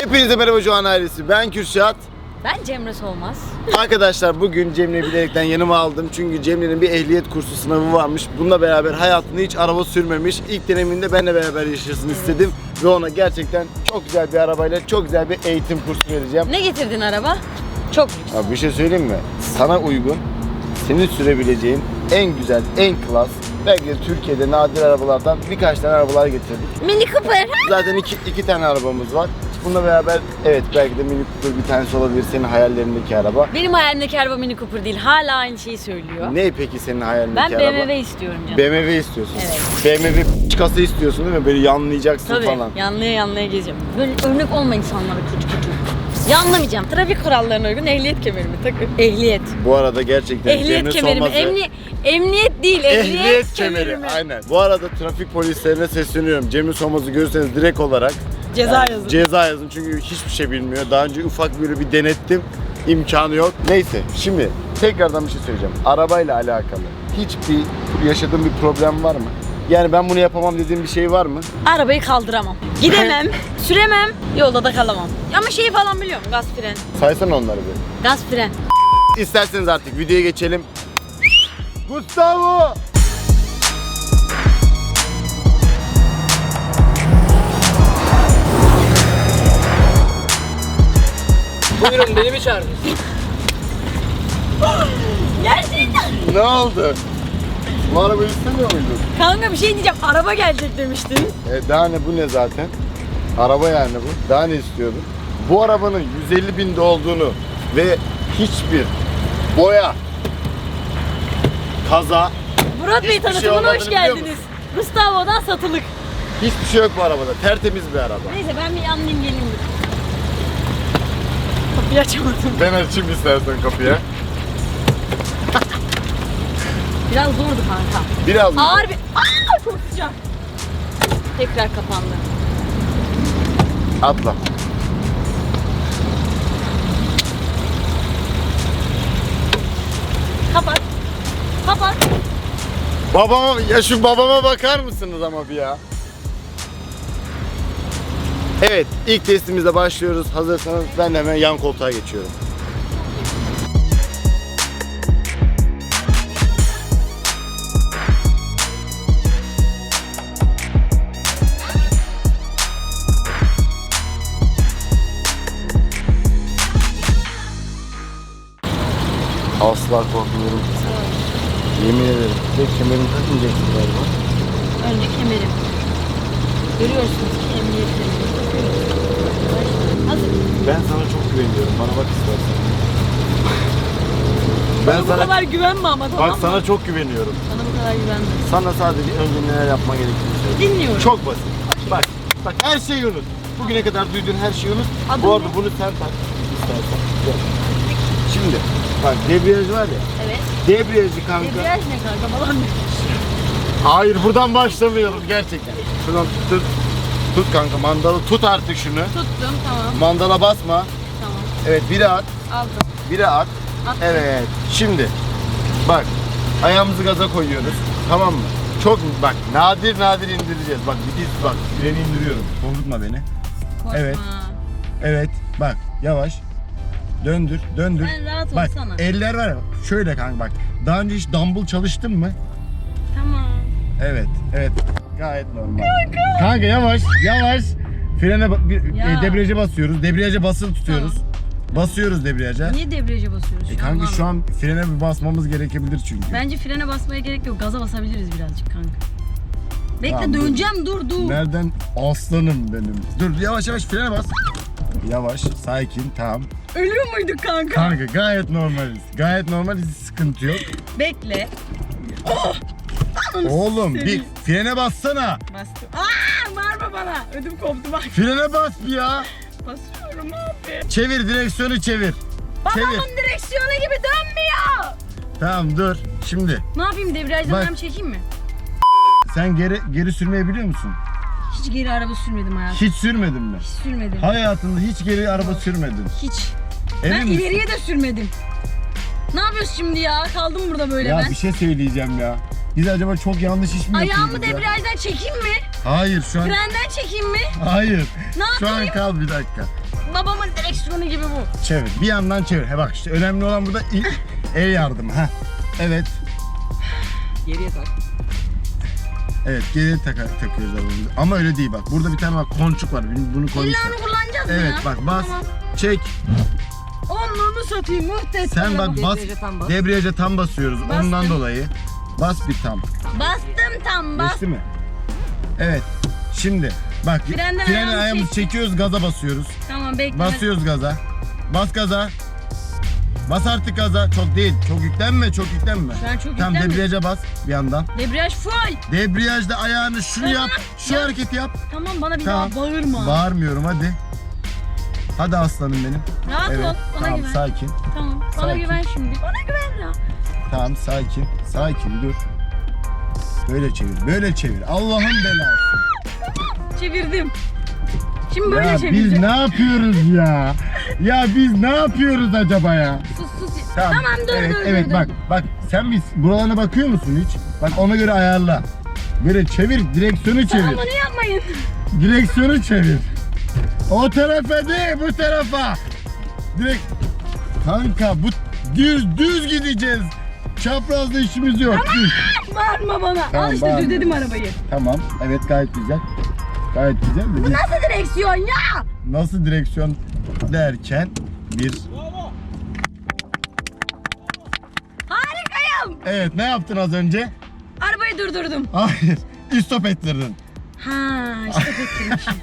Hepinize merhaba Johan ailesi. Ben Kürşat. Ben Cemre Solmaz. Arkadaşlar bugün Cemre'yi bilerekten yanıma aldım. Çünkü Cemre'nin bir ehliyet kursu sınavı varmış. Bununla beraber hayatında hiç araba sürmemiş. İlk deneminde benimle beraber yaşasın istedim. Ve ona gerçekten çok güzel bir arabayla çok güzel bir eğitim kursu vereceğim. Ne getirdin araba? Çok lüks. Abi bir şey söyleyeyim mi? Sana uygun, senin sürebileceğin en güzel, en klas, belki de Türkiye'de nadir arabalardan birkaç tane arabalar getirdik. Mini Cooper. Zaten iki, iki tane arabamız var. Bununla beraber evet belki de Mini Cooper bir tanesi olabilir senin hayallerindeki araba. Benim hayalimdeki araba Mini Cooper değil. Hala aynı şeyi söylüyor. Ne peki senin hayalindeki Ben araba? BMW istiyorum canım. BMW istiyorsun. Evet. BMW çıkası istiyorsun değil mi? Böyle yanlayacaksın Tabii falan. yanlaya yanlaya gezeceğim. Böyle örnek olma insanlara kötü kötü. Yanlamayacağım. Trafik kurallarına uygun ehliyet kemerimi takın. Ehliyet. Bu arada gerçekten Ehliyet Cemre kemerimi. Solmaz ve- Emni emniyet değil. Ehliyet, Ehliyet kemeri. kemerimi. Aynen. Bu arada trafik polislerine sesleniyorum. Cemil Solmaz'ı görürseniz direkt olarak Ceza yazın. Ceza yazın çünkü hiçbir şey bilmiyor. Daha önce ufak böyle bir denettim. İmkanı yok. Neyse şimdi tekrardan bir şey söyleyeceğim. Arabayla alakalı hiçbir yaşadığın bir problem var mı? Yani ben bunu yapamam dediğin bir şey var mı? Arabayı kaldıramam. Gidemem. süremem. Yolda da kalamam. Ama şeyi falan biliyorum. Gaz fren. Saysana onları bir. Gaz fren. İsterseniz artık videoya geçelim. Gustavo! Buyurun beni mi çağırdınız? Gerçekten. Ne oldu? Bu arabayı istemiyor muydun? Kanka bir şey diyeceğim. Araba gelecek demiştin. E daha ne bu ne zaten? Araba yani bu. Daha ne istiyordun? Bu arabanın 150 binde olduğunu ve hiçbir boya, kaza, Murat Bey Hiçbir şey tanıtımına hoş biliyor geldiniz. Gustavo'dan satılık. hiçbir şey yok bu arabada. Tertemiz bir araba. Neyse ben bir yanlayayım geleyim. Kapıyı açamadım. Ben açayım istersen kapıya. Biraz zordu kanka. Biraz mı? Ağır bir... Aa, çok sıcak. Tekrar kapandı. Atla. Kapat. Kapat. Babama, ya şu babama bakar mısınız ama bir ya? Evet, ilk testimizle başlıyoruz. Hazırsanız ben de hemen yan koltuğa geçiyorum. Asla korkmuyorum. Yemin ederim. Ve kemerini takmayacaksın galiba. Önce kemerim. Görüyorsunuz ki emniyet kemeri. Hazır. Ben sana çok güveniyorum. Bana bak istersen. Ben Bu sana kadar güvenme ama tamam bak mı? sana çok güveniyorum. Sana bu kadar güvenme. Sana sadece önce neler yapman gerektiğini söyle. Dinliyorum. Çok basit. Bak, bak her şeyi unut. Bugüne kadar duyduğun her şeyi unut. Adım Bu arada ne? bunu sen tak istersen. Gel. Şimdi bak debriyaj var ya. Evet. Debriyajı kanka. Debriyaj ne kanka falan ne? Hayır buradan başlamıyoruz gerçekten. Şuradan tut. Tut kanka mandalı tut artık şunu. Tuttum tamam. Mandala basma. Tamam. Evet biri at. Aldım. Biri at. Attım. Evet. Şimdi bak ayağımızı gaza koyuyoruz. Tamam mı? Çok bak nadir nadir indireceğiz. Bak bir bak freni indiriyorum. Korkutma beni. Korkma. Evet. Evet. Bak yavaş. Döndür, döndür. Sen rahat bak olsana. eller var ya. Şöyle kanka bak. Daha önce hiç dumbbell çalıştın mı? Tamam. Evet. Evet. Gayet normal. Kanka. Kanka yavaş, yavaş. Frene bir, Ya. e, debriyaja basıyoruz. Debriyaja basılı tutuyoruz. Basıyoruz debriyaja. Niye debriyaja basıyoruz E şu kanka an? şu an frene bir basmamız gerekebilir çünkü. Bence frene basmaya gerek yok. Gaza basabiliriz birazcık kanka. Bekle Tamam, dur. döneceğim dur dur. Nereden? Aslanım benim. Dur yavaş yavaş frene bas. Yavaş, sakin, tamam. Ölüyor muyduk kanka? Kanka gayet normaliz. Gayet normal, hiç sıkıntı yok. Bekle. Oğlum bir seveyim. frene bassana. Bastım. Aa bağırma bana. Ödüm koptu bak. Frene bas bir ya. Basıyorum abi. Çevir direksiyonu çevir. Çevir. Babamın direksiyonu gibi dönmüyor. Tamam dur. Şimdi Ne yapayım debriyajdan Bak. ben çekeyim mi? sen geri geri sürmeyi biliyor musun? Hiç geri araba sürmedim hayatım. Hiç sürmedin mi? Hiç sürmedim. Hayatında hiç geri araba sürmedin. Hiç. Emin ben misin? ileriye de sürmedim. Ne yapıyorsun şimdi ya? Kaldım burada böyle Ya ben. bir şey söyleyeceğim ya. Biz acaba çok yanlış iş mi Ayağımı yapıyoruz ya? debriyajdan çekeyim mi? Hayır şu an Frenden çekeyim mi? Hayır. Ne Şu an yapayım? kal bir dakika. babamın direksiyonu gibi bu. Çevir. Bir yandan çevir. He bak işte önemli olan burada il- el yardımı. Ha. Evet. Geriye tak. Evet geri taka, takıyoruz arabamızı. Ama öyle değil bak. Burada bir tane bak konçuk var. Bunu- Bunu İlla koymuşlar. kullanacağız mı Evet ya? bak bas. Tamam. Çek. Onluğunu satayım muhteşem. Sen bak bas. Debriyaja tam bas. Debriyaja tam basıyoruz. Bastım. Ondan dolayı. Bas bir tam. Bastım tam bas. Geçti mi? Evet. Şimdi bak Frenden freni ayağımızı ayağımızı çek. çekiyoruz gaza basıyoruz. Tamam bekle. Basıyoruz gaza. Bas gaza. Bas artık gaza. Çok değil. Çok yüklenme. Çok yüklenme. Şu an çok Tamam yüklenme. debriyaja bas bir yandan. Debriyaj full. Debriyajda ayağını şunu yap. Şu Ya. hareketi yap. Tamam bana bir Tamam. daha bağırma. Bağırmıyorum hadi. Hadi aslanım benim. Rahat ol. Bana Tamam güven. sakin. Tamam. Bana Sakin. güven şimdi. Bana güven ya. Tamam sakin. Sakin dur. Böyle çevir. Böyle çevir. Allah'ın belası. Çevirdim. Şimdi böyle Ya biz ne yapıyoruz ya? Ya biz ne yapıyoruz acaba ya? Sus sus. Tamam, dur evet, dur Evet dur. bak bak sen biz buralarına bakıyor musun hiç? Bak ona göre ayarla. Böyle çevir direksiyonu çevir. Tamam bunu yapmayın. Direksiyonu çevir. O tarafa değil bu tarafa. Direkt kanka bu düz düz gideceğiz. Çaprazda işimiz yok. Bağırma bana. Tamam, Al işte bağırma. düzledim arabayı. Tamam. Evet gayet güzel. Gayet güzel. Bu nasıl direksiyon ya? Nasıl direksiyon derken bir Harikayım. Evet ne yaptın az önce? Arabayı durdurdum. Hayır. İstop ettirdin. Ha stop ettirmişim.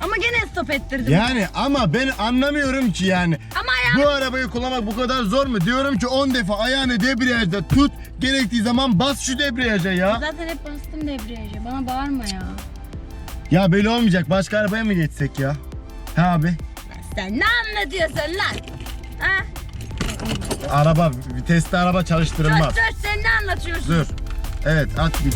Ama gene stop ettirdim. Yani ama ben anlamıyorum ki yani. Ya. Bu arabayı kullanmak bu kadar zor mu? Diyorum ki 10 defa ayağını debriyajda tut. Gerektiği zaman bas şu debriyaja ya. Zaten hep bastım debriyaja. Bana bağırma ya. Ya böyle olmayacak. Başka arabaya mı geçsek ya? Ha abi. Sen ne anlatıyorsun lan? Ha? Araba, vitesli araba Dur çalıştırılmaz. dur sen ne anlatıyorsun? Dur. Evet at bir.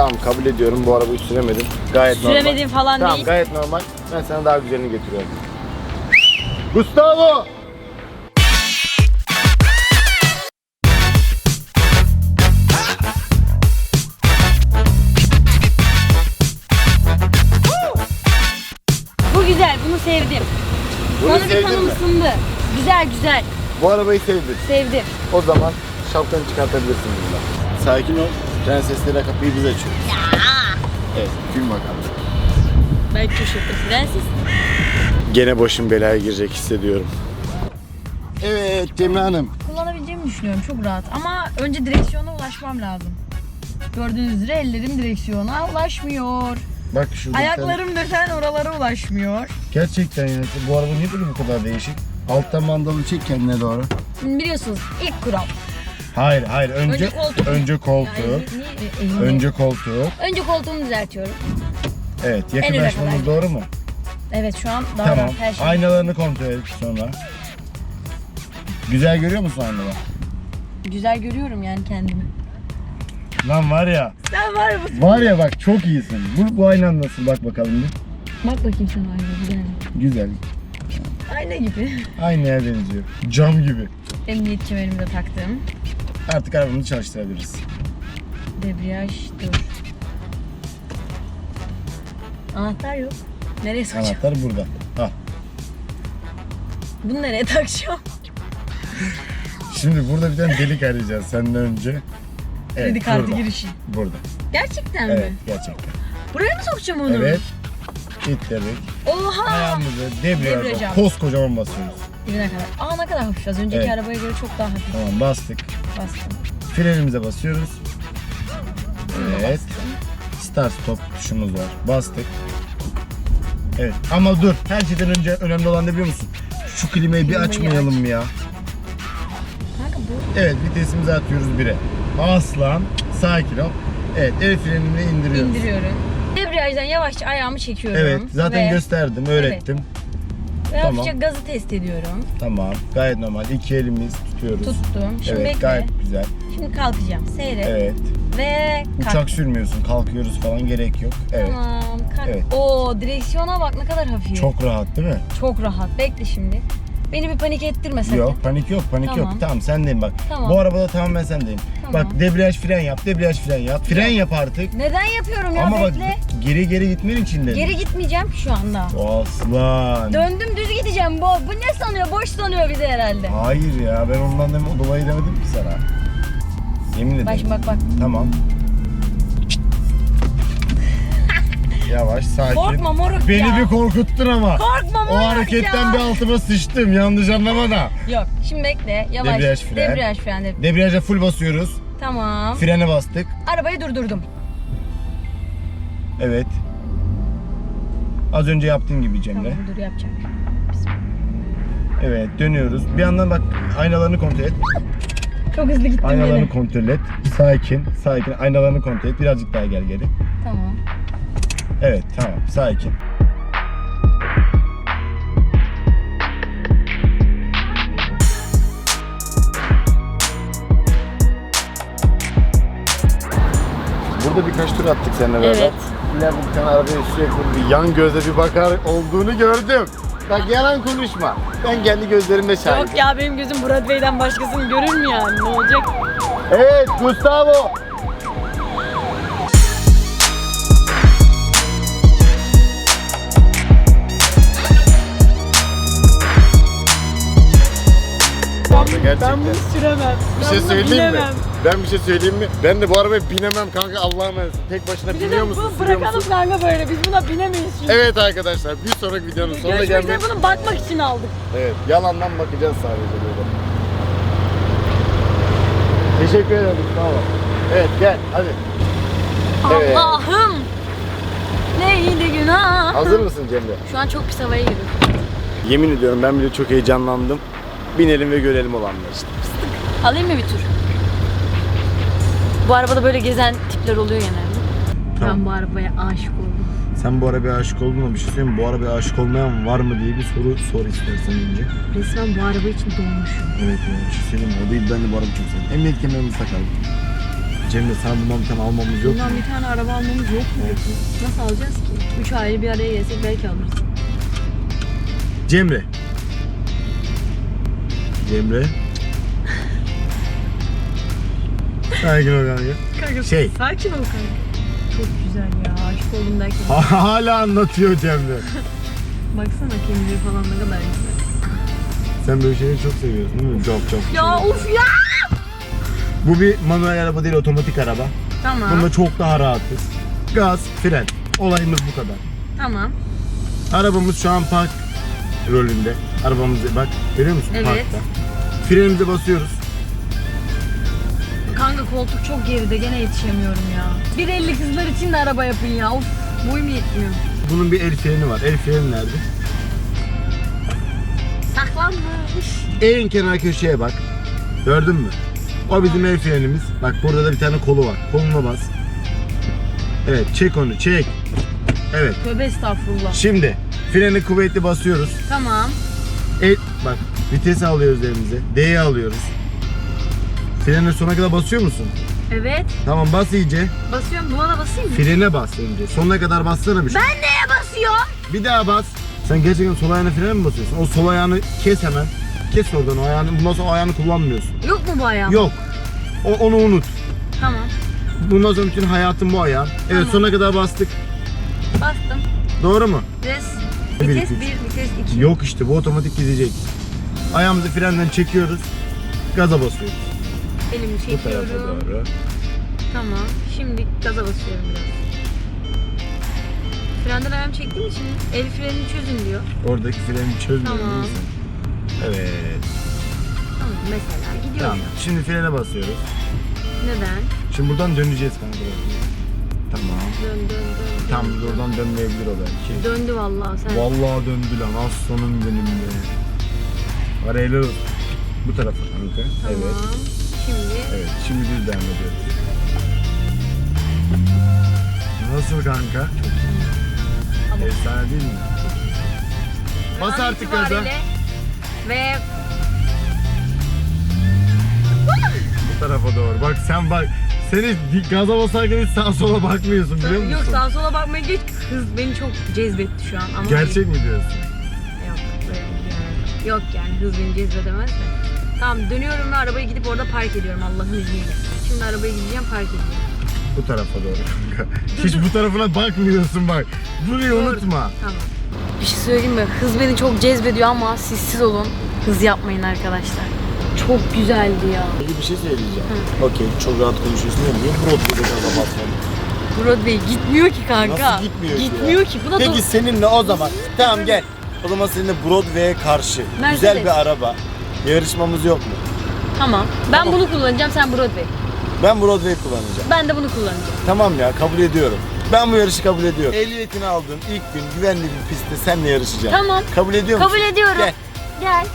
Tamam kabul ediyorum bu arabayı süremedim. Gayet normal. Süremediğim falan Tamam değil. gayet normal. Ben sana daha güzelini getiriyorum. Gustavo! Bu güzel bunu sevdim. Bunu Bana sevdin bir kanım mi? ısındı. Güzel güzel. Bu arabayı sevdim. Sevdim. O zaman şapkanı çıkartabilirsin bundan. Sakin ol. Prenseslere kapıyı biz açıyoruz. Evet, gül bakalım. Ben köşede prenses. Gene başım belaya girecek hissediyorum. Evet Cemre Hanım. Kullanabileceğimi düşünüyorum çok rahat ama önce direksiyona ulaşmam lazım. Gördüğünüz üzere ellerim direksiyona ulaşmıyor. Bak şurada bir tane- Ayaklarım desen oralara ulaşmıyor. Gerçekten ya. Bu araba niye böyle bu kadar değişik? Alttan mandalı çek kendine doğru. Biliyorsunuz ilk kural. Hayır hayır önce Önce koltuk. önce koltuğu. Elimde- Önce koltuğu. Önce koltuğumu düzeltiyorum. Evet yakınlaşmamız doğru mu? Evet şu an daha tamam. rahat her şey. Aynalarını kontrol et sonra. Güzel görüyor musun aynaları? Güzel görüyorum yani kendimi. Lan var ya. Sen var mısın? Var ya bak çok iyisin. Bu, bu aynan nasıl bak bakalım bir. Bak bakayım sen aynaya güzel. Güzel. Ayna gibi. Aynaya benziyor. Cam gibi. Emniyet kemerimi de taktım. Artık arabamızı çalıştırabiliriz. Debriyaj dur. Anahtar yok. Nereye sokacağım? Anahtar burada. Ha. Bunu nereye takacağım? Şimdi burada bir tane delik arayacağız senden önce. Evet, Kredi kartı burada. girişi. Burada. Gerçekten Evet mi? gerçekten. Buraya mı sokacağım onu? Evet. Kilitledik. Oha! Ayağımızı debriyaja Debriyaja. koskocaman basıyoruz. Dibine kadar. Aa ne kadar hafif. Az önceki Evet. arabaya göre çok daha hafif Tamam bastık. bastım. Frenimize basıyoruz. Evet. Start stop tuşumuz var. Bastık. Evet ama dur her şeyden önce önemli olan ne biliyor musun? Şu klimayı bir Klimayı açmayalım mı ya? Kanka bu Evet vitesimizi atıyoruz bire. Aslan sakin ol. Evet el frenini indiriyoruz. indiriyorum. Debriyajdan yavaşça ayağımı çekiyorum. Evet zaten ve, gösterdim öğrettim. Ve tamam. hafifçe gazı test ediyorum. Tamam gayet normal. İki elimiz tutuyoruz. Tuttum. Şimdi evet bekle. gayet güzel. Şimdi kalkacağım. Seyret. Evet. Ve kalk. Uçak sürmüyorsun kalkıyoruz falan gerek yok. Evet. Tamam. Kalk. Evet. Oo direksiyona bak ne kadar hafif. Çok rahat değil mi? Çok rahat. Bekle şimdi. Beni bir panik ettirme sakın. Yok panik yok panik Tamam. yok. Tamam sendeyim bak. Tamam. Bu arabada tamamen sendeyim. Tamam. Bak debriyaj fren yap, debriyaj fren yap. Fren yap artık. Neden yapıyorum ya Ama bak bekle. geri geri gitmen için dedim. Geri gitmeyeceğim ki şu anda. Aslan. Döndüm düz gideceğim. Bu, bu ne sanıyor? Boş sanıyor de herhalde. Hayır ya ben ondan dem dolayı demedim ki sana. Yemin ederim. Bak şimdi bak bak. Tamam. Yavaş sakin. Korkma moruk Beni ya. bir korkuttun ama. Korkma moruk O hareketten ya. bir altıma sıçtım. Yanlış anlama da. Yok şimdi bekle. Yavaş. Debriyaj fren. Debriyaj fren. dedim. Debriyaja full basıyoruz. Tamam. Frene bastık. Arabayı durdurdum. Evet. Az önce yaptığın gibi Cemre. Tamam dur yapacağım. Evet dönüyoruz. Bir yandan bak aynalarını kontrol et. Çok hızlı gittim Aynalarını yine. kontrol et. Sakin, sakin. Aynalarını kontrol et. Birazcık daha gel geri. Evet, tamam. Sakin. Burada birkaç tur attık seninle beraber. Evet. Bir tane arabaya sürekli bir yan gözle bir bakar olduğunu gördüm. Bak yalan konuşma. Ben kendi gözlerimle şahidim. Yok ya benim gözüm Broadway'den başkasını görür mü yani? Ne olacak? Evet Gustavo. Gerçekten. süremem. Bir şey söyleyeyim mi? Ben bir şey söyleyeyim mi? Ben de bu arabaya binemem kanka Allah'a emanet. Tek başına biniyor musun? sürüyor musun? kanka böyle. Biz buna binemeyiz çünkü. Evet arkadaşlar bir sonraki videonun sonuna geldik. bunu bakmak için aldık. Evet yalandan bakacağız sadece böyle. Teşekkür ederim sağ ol. Evet gel hadi. Evet. Allah'ım. Neydi günah? Hazır mısın Cemre? Şu an çok pis havaya girdim. Yemin ediyorum ben bile çok heyecanlandım. Binelim ve görelim olanları işte. Alayım mı bir tur? Bu arabada böyle gezen tipler oluyor genelde. Ben bu arabaya aşık oldum. Sen bu arabaya aşık oldun mu? Bir şey söyleyeyim mi? Bu arabaya aşık olmayan var mı diye bir soru sor istersen önce. Resmen bu araba için doğmuşum. Evet evet. Bir şey söyleyeyim mi? O değil ben de bu arabayı çok seviyorum. Emniyet kemerimizi takalım. Cemre sana bundan bir tane almamız yok? Bundan bir tane araba almamız yok mu? Nasıl alacağız ki? Üç aile bir araya gelsek belki alırız. Cemre. Cemre. Sakin ol kanka. Şey. Sakin ol kanka. Çok güzel ya. Aşık oldum derken. Hala anlatıyor Cemre. Baksana kendini falan ne kadar güzel. Sen böyle şeyleri çok seviyorsun değil mi? Çok çok. Ya of ya! Bu bir manuel araba değil otomatik araba. Tamam. Bunda çok daha rahatız. Gaz, fren. Olayımız bu kadar. Tamam. Arabamız şu an park rolünde. Arabamızı bak görüyor musun? Evet. Parkta. Frenimize basıyoruz. Kanka koltuk çok geride gene yetişemiyorum ya. 1.50 kızlar için de araba yapın ya. Of boyum yetmiyor. Bunun bir el freni var. El freni nerede? Saklanmış. En kenar köşeye bak. Gördün mü? O bizim el frenimiz. Bak burada da bir tane kolu var. Koluna bas. Evet çek onu çek. Evet. Tövbe estağfurullah. Şimdi freni kuvvetli basıyoruz. Tamam. El, bak vitesi alıyoruz elimize. D'yi alıyoruz. Freni sona kadar basıyor musun? Evet. Tamam bas iyice. Basıyorum. Buna da basayım mı? Frene bas önce. Sonuna kadar bassana bir şey. Ben neye basıyorum? Bir daha bas. Sen gerçekten sol ayağına frene mi basıyorsun? O sol ayağını kes hemen. Kes oradan o ayağını. Bundan sonra o ayağını kullanmıyorsun. Yok mu bu ayağım? Yok. O, onu unut. Tamam. Bundan sonra bütün hayatın bu ayağın. Evet Tamam. sonuna kadar bastık. Bastım. Doğru mu? Vites. Bir, Vites iki, 1, üç. vites 2. Yok işte bu otomatik gidecek. Ayağımızı frenden çekiyoruz. Gaza basıyoruz. Elimi Bu tarafa çekiyorum. doğru. Tamam. Şimdi gaza basıyorum biraz. Frenden ayağımı çektiğim için el frenini çözün diyor. Oradaki freni çözmüyor Tamam. musun? Evet. Tamam mesela gidiyorum. Tamam. Şimdi frene basıyoruz. Neden? Şimdi buradan döneceğiz kanka. Tamam. Dön dön dön. Tam buradan dönmeyebilir o belki. Döndü vallahi sen. Vallahi döndü lan aslanım benim be. Olsun. Bu tarafa kanka. Tamam. Evet. Şimdi Evet. Şimdi düz devam ediyoruz. Nasıl kanka? Ama- Efsane değil mi? Bas an artık gaza. itibariyle Ve Bu tarafa doğru. Bak sen bak. Seni gaza basarken hiç sağa sola bakmıyorsun biliyor musun? yok sağa sola bakmaya geç hız beni çok cezbetti şu an ama Gerçek mi diyorsun? yok böyle yani. Yok yani hız beni cezbedemez de. Tamam dönüyorum ve arabayı gidip orada park ediyorum Allah'ın izniyle. Şimdi arabaya gideceğim park edeceğim. Bu tarafa doğru kanka. Hiç bu tarafına bakmıyorsun bak. Burayı unutma. Tamam. Bir şey söyleyeyim mi? Hız beni çok cezbediyor ama sessiz olun. Hız yapmayın arkadaşlar. Çok güzeldi ya. Peki bir şey söyleyeceğim. Okey çok rahat konuşuyorsun ya niye Broadway'de gaza basmadın? Broadway gitmiyor ki kanka. Nasıl gitmiyor ki Gitmiyor ki. Buna Peki da... seninle o zaman tamam gel. O zaman seninle Broadway'e karşı Mercedes. güzel bir araba yarışmamız yok mu? Tamam. Ben Tamam. bunu kullanacağım sen Broadway. Ben Broadway kullanacağım. Ben de bunu kullanacağım. Tamam ya kabul ediyorum. Ben bu yarışı kabul ediyorum. Ehliyetini aldığın ilk gün güvenli bir pistte seninle yarışacağım. Tamam. Kabul ediyor musun? Kabul ediyorum. Gel. Gel.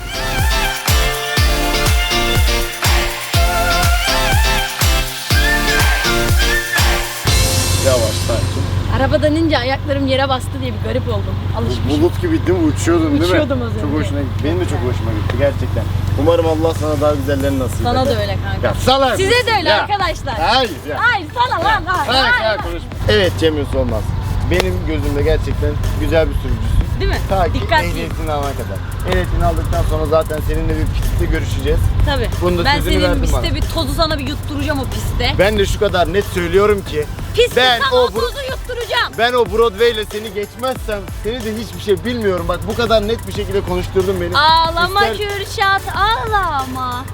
Yavaş sakin. Arabadan ince ayaklarım yere bastı diye bir garip oldum. Alışmış. Bulut gibi değil mi? Uçuyordun değil mi? Uçuyordum az Çok önce. hoşuna gitti. Benim de çok hoşuma gitti gerçekten. Umarım Allah sana daha güzellerini nasip eder. Sana da öyle kanka. Ya salak Size de öyle ya? arkadaşlar. Hayır ya. Hayır sana lan hayır. Hayır, hayır. konuşma. Evet Cem Yusuf olmaz. Benim gözümde gerçekten güzel bir sürücüsün. Değil mi? Ta ki Dikkatli. ehliyetini alana kadar. Ehliyetini aldıktan sonra zaten seninle bir pistte görüşeceğiz. Tabii. Bunu da ben sözünü senin verdim piste bana. bir tozu sana bir yutturacağım o piste. Ben de şu kadar net söylüyorum ki Piste ben sana o o bro- tozu yutturacağım. ben o Broadway ile seni geçmezsem seni de hiçbir şey bilmiyorum. Bak bu kadar net bir şekilde konuşturdun beni. Ağlama İster- Kürşat ağlama.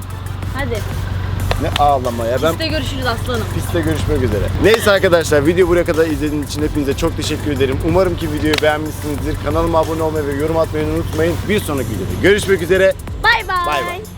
Hadi Ne ağlama ya ben piste görüşürüz aslanım. Pistte görüşmek üzere. Neyse arkadaşlar video buraya kadar izlediğiniz için hepinize çok teşekkür ederim. Umarım ki videoyu beğenmişsinizdir. Kanalıma abone olmayı ve yorum atmayı unutmayın. Bir sonraki videoda görüşmek üzere. Bay bay. Bay bay.